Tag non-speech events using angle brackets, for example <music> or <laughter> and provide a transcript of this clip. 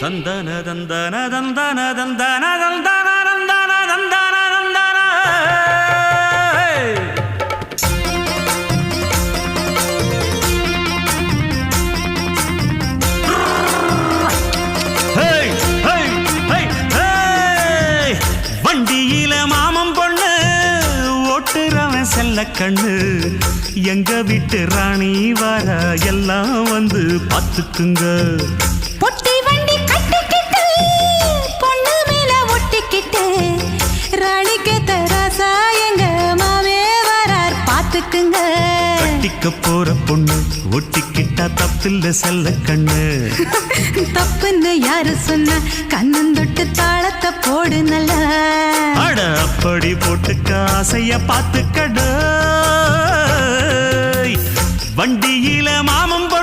தந்தன தந்தன தந்தன தந்தன தந்தன தந்தன தந்தன தந்தன வண்டியில மாமன் பொண்ணு ஓட்டுறவன் செல்ல கண்ணு. எங்க வீட்டு ராணி வார எல்லாம் வந்து பார்த்துக்குங்க. எங்க மாமே வரார். பாத்துக்குங்க கட்டிக்க போற பொண்ணு ஒட்டிக்கிட்டா தப்பில்ல செல்ல கண்ணு. <laughs> தப்புன்னு யாரு சொன்ன? கண்ணன் தொட்டு தாளத்தை போடு நல்லா அட அப்படி போட்டுக்க ஆசைய பார்த்துக்கட வண்டியில பொண்ணு